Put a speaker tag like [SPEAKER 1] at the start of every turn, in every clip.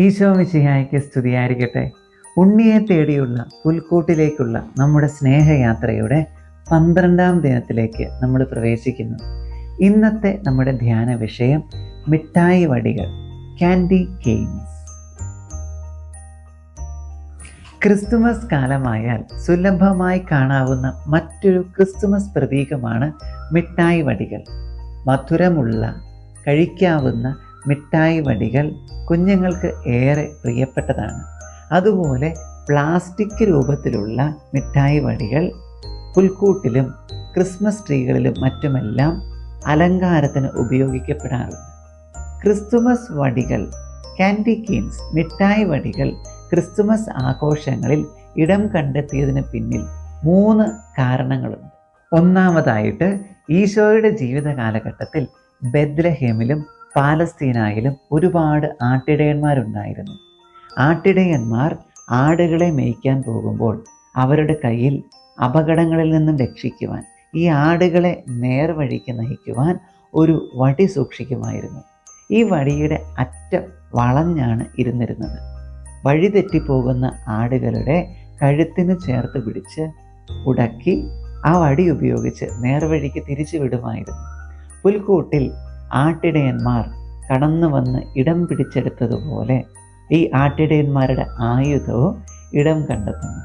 [SPEAKER 1] ഈശോ മിശിഹായ്ക്ക് സ്തുതിയായിരിക്കട്ടെ. ഉണ്ണിയെ തേടിയുള്ള പുൽക്കൂട്ടിലേക്കുള്ള നമ്മുടെ സ്നേഹയാത്രയുടെ പന്ത്രണ്ടാം ദിനത്തിലേക്ക് നമ്മൾ പ്രവേശിക്കുന്നു. ഇന്നത്തെ നമ്മുടെ ധ്യാന വിഷയം മിഠായി വടികൾ ക്യാൻഡി കെയിൻസ് ക്രിസ്തുമസ് കാലമായാൽ സുലഭമായി കാണാവുന്ന മറ്റൊരു ക്രിസ്തുമസ് പ്രതീകമാണ് മിഠായി വടികൾ. മധുരമുള്ള കഴിക്കാവുന്ന മിഠായി വടികൾ കുഞ്ഞുങ്ങൾക്ക് ഏറെ പ്രിയപ്പെട്ടതാണ്. അതുപോലെ പ്ലാസ്റ്റിക് രൂപത്തിലുള്ള മിഠായി വടികൾ പുൽക്കൂട്ടിലും ക്രിസ്മസ് ട്രീകളിലും മറ്റുമെല്ലാം അലങ്കാരത്തിന് ഉപയോഗിക്കപ്പെടാറുണ്ട്. ക്രിസ്തുമസ് വടികൾ കാൻഡി കീൻസ് മിഠായി വടികൾ ക്രിസ്തുമസ് ആഘോഷങ്ങളിൽ ഇടം കണ്ടെത്തിയതിന് പിന്നിൽ മൂന്ന് കാരണങ്ങളുണ്ട്. ഒന്നാമതായിട്ട് ഈശോയുടെ ജീവിത കാലഘട്ടത്തിൽ ബെദ്ലഹേമിലും പാലസ്തീനായിലും ഒരുപാട് ആട്ടിടയന്മാരുണ്ടായിരുന്നു. ആട്ടിടയന്മാർ ആടുകളെ മേയ്ക്കാൻ പോകുമ്പോൾ അവരുടെ കയ്യിൽ അപകടങ്ങളിൽ നിന്നും രക്ഷിക്കുവാൻ ഈ ആടുകളെ നേർവഴിക്ക് നയിക്കുവാൻ ഒരു വടി സൂക്ഷിക്കുമായിരുന്നു. ഈ വടിയുടെ അറ്റം വളഞ്ഞാണ് ഇരുന്നിരുന്നത്. വഴിതെറ്റിപ്പോകുന്ന ആടുകളുടെ കഴുത്തിന് ചേർത്ത് പിടിച്ച് ഉടക്കി ആ വടി ഉപയോഗിച്ച് നേർവഴിക്ക് തിരിച്ചു വിടുമായിരുന്നു. പുൽക്കൂട്ടിൽ ആട്ടിടയന്മാർ കടന്നു വന്ന് ഇടം പിടിച്ചെടുത്തതുപോലെ ഈ ആട്ടിടയന്മാരുടെ ആയുധവും ഇടം കണ്ടെത്തുന്നു.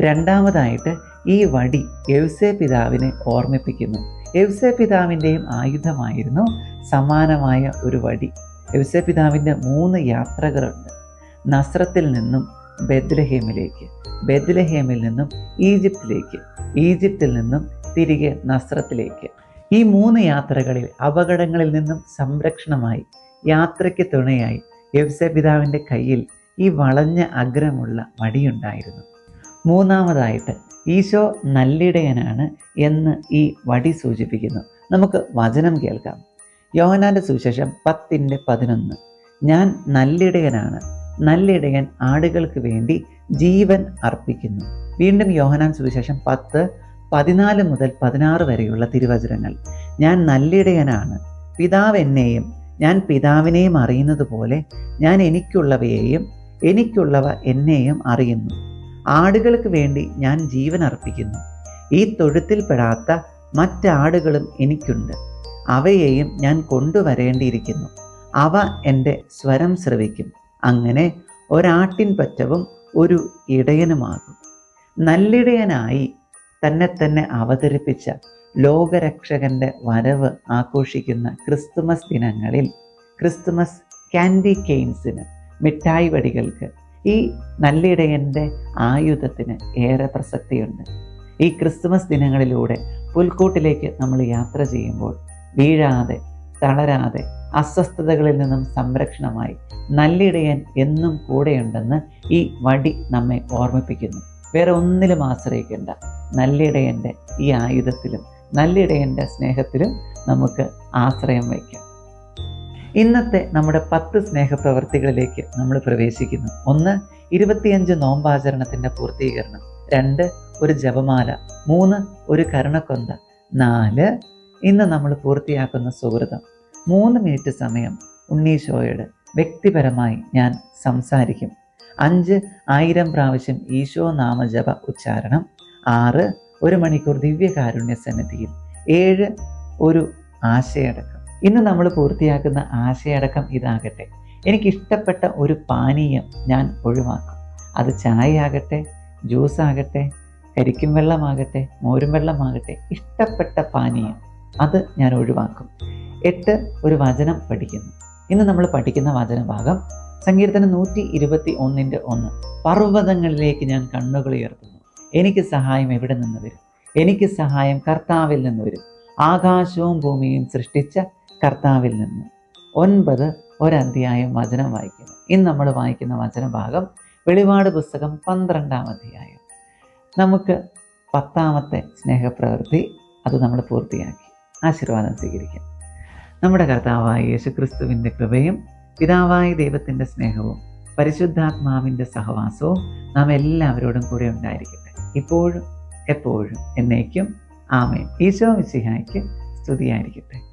[SPEAKER 1] രണ്ടാമതായിട്ട് ഈ വടി യൗസേ പിതാവിനെ ഓർമ്മിപ്പിക്കുന്നു. യൗസേ പിതാവിന്റെയും ആയുധമായിരുന്നു സമാനമായ ഒരു വടി. യൗസേ പിതാവിന്റെ മൂന്ന് യാത്രകളുണ്ട്. നസ്രത്തിൽ നിന്നും ബെദ്ലഹേമിലേക്ക് ബെദ്ലഹേമിൽ നിന്നും ഈജിപ്തിലേക്ക് ഈജിപ്തിൽ നിന്നും തിരികെ നസ്രത്തിലേക്ക്. ഈ മൂന്ന് യാത്രകളിൽ അപകടങ്ങളിൽ നിന്നും സംരക്ഷണമായി യാത്രയ്ക്ക് തുണയായി യവ്സ പിതാവിന്റെ കയ്യിൽ ഈ വളഞ്ഞ അഗ്രമുള്ള വടിയുണ്ടായിരുന്നു. മൂന്നാമതായിട്ട് ഈശോ നല്ലിടയനാണ് എന്ന് ഈ വടി സൂചിപ്പിക്കുന്നു. നമുക്ക് വചനം കേൾക്കാം. യോഹനാന്റെ സുവിശേഷം പത്തിന്റെ പതിനൊന്ന്. ഞാൻ നല്ലിടയനാണ്. നല്ലിടയൻ ആടുകൾക്ക് വേണ്ടി ജീവൻ അർപ്പിക്കുന്നു. വീണ്ടും യോഹനാൻ സുവിശേഷം പത്ത് പതിനാല് മുതൽ പതിനാറ് വരെയുള്ള തിരുവചനങ്ങൾ. ഞാൻ നല്ലിടയനാണ്. പിതാവ് എന്നെയും ഞാൻ പിതാവിനെയും അറിയുന്നത് പോലെ ഞാൻ എനിക്കുള്ളവയെയും എനിക്കുള്ളവ എന്നെയും അറിയുന്നു. ആടുകൾക്ക് വേണ്ടി ഞാൻ ജീവൻ അർപ്പിക്കുന്നു. ഈ തൊഴുത്തിൽപ്പെടാത്ത മറ്റാടുകളും എനിക്കുണ്ട്. അവയെയും ഞാൻ കൊണ്ടുവരേണ്ടിയിരിക്കുന്നു. അവ എന്റെ സ്വരം ശ്രവിക്കും. അങ്ങനെ ഒരാട്ടിൻ പറ്റവും ഒരു ഇടയനുമാകും. നല്ലിടയനായി തന്നെ തന്നെ അവതരിപ്പിച്ച ലോകരക്ഷകന്റെ വരവ് ആഘോഷിക്കുന്ന ക്രിസ്തുമസ് ദിനങ്ങളിൽ ക്രിസ്തുമസ് കാൻഡി കെയിൻസിന് മിഠായി വടികൾക്ക് ഈ നല്ലിടയന്റെ ആയുധത്തിന് ഏറെ പ്രസക്തിയുണ്ട്. ഈ ക്രിസ്തുമസ് ദിനങ്ങളിലൂടെ പുൽക്കൂട്ടിലേക്ക് നമ്മൾ യാത്ര ചെയ്യുമ്പോൾ വീഴാതെ തളരാതെ അസ്വസ്ഥതകളിൽ നിന്നും സംരക്ഷണമായി നല്ലിടയൻ എന്നും കൂടെയുണ്ടെന്ന് ഈ വടി നമ്മെ ഓർമ്മിപ്പിക്കുന്നു. വേറെ ഒന്നിലും ആശ്രയിക്കേണ്ട. നല്ലിടയന്റെ ഈ ആയുധത്തിലും നല്ലിടയന്റെ സ്നേഹത്തിലും നമുക്ക് ആശ്രയം വയ്ക്കാം. ഇന്നത്തെ നമ്മുടെ പത്ത് സ്നേഹപ്രവർത്തികളിലേക്ക് നമ്മൾ പ്രവേശിക്കുന്നു. ഒന്ന് ഇരുപത്തിയഞ്ച് നോമ്പാചരണത്തിന്റെ പൂർത്തീകരണം. രണ്ട് ഒരു ജപമാല. മൂന്ന് ഒരു കരുണക്കൊന്ത. നാല് ഇന്ന് നമ്മൾ പൂർത്തിയാക്കുന്ന സുഹൃതം. മൂന്ന് മിനിറ്റ് സമയം ഉണ്ണീശോയോട് വ്യക്തിപരമായി ഞാൻ സംസാരിക്കും. അഞ്ച് ആയിരം പ്രാവശ്യം ഈശോ നാമജപ ഉച്ചാരണം. ആറ് ഒരു മണിക്കൂർ ദിവ്യകാരുണ്യ സന്നിധിയിൽ ഏഴ് ഒരു ആശയടക്കം. ഇന്ന് നമ്മൾ പൂർത്തിയാക്കുന്ന ആശയടക്കം ഇതാകട്ടെ. എനിക്കിഷ്ടപ്പെട്ട ഒരു പാനീയം ഞാൻ ഒഴിവാക്കും. അത് ചായ ആകട്ടെ ജ്യൂസ് ആകട്ടെ കരിക്കും വെള്ളമാകട്ടെ മോരും വെള്ളമാകട്ടെ ഇഷ്ടപ്പെട്ട പാനീയം അത് ഞാൻ ഒഴിവാക്കും. എട്ട് ഒരു വചനം പഠിക്കുന്നു. ഇന്ന് നമ്മൾ പഠിക്കുന്ന വചനഭാഗം സങ്കീർത്തനം നൂറ്റി ഇരുപത്തി ഒന്നിന്റെ ഒന്ന്. പർവതങ്ങളിലേക്ക് ഞാൻ കണ്ണുകൾ ഉയർത്തുന്നു. എനിക്ക് സഹായം എവിടെ നിന്ന് വരും? എനിക്ക് സഹായം കർത്താവിൽ നിന്ന് വരും. ആകാശവും ഭൂമിയും സൃഷ്ടിച്ച കർത്താവിൽ നിന്ന്. ഒൻപത് ഒരധ്യായം വചനം വായിക്കുന്നു. ഇന്ന് നമ്മൾ വായിക്കുന്ന വചനഭാഗം വെളിപാട് പുസ്തകം പന്ത്രണ്ടാം അധ്യായം. നമുക്ക് പത്താമത്തെ സ്നേഹപ്രവൃത്തി അത് നമ്മൾ പൂർത്തിയാക്കി. ആശീർവാദം സ്വീകരിക്കാം. നമ്മുടെ കർത്താവായ യേശു ക്രിസ്തുവിന്റെ കൃപയും പിതാവായ ദൈവത്തിന്റെ സ്നേഹവും പരിശുദ്ധാത്മാവിന്റെ സഹവാസവും നാം എല്ലാവരോടും കൂടെ ഉണ്ടായിരിക്കട്ടെ. ഇപ്പോഴും എപ്പോഴും എന്നേക്കും ആമേൻ. ഈശോ മിസിഹായ്ക്ക് സ്തുതിയായിരിക്കട്ടെ.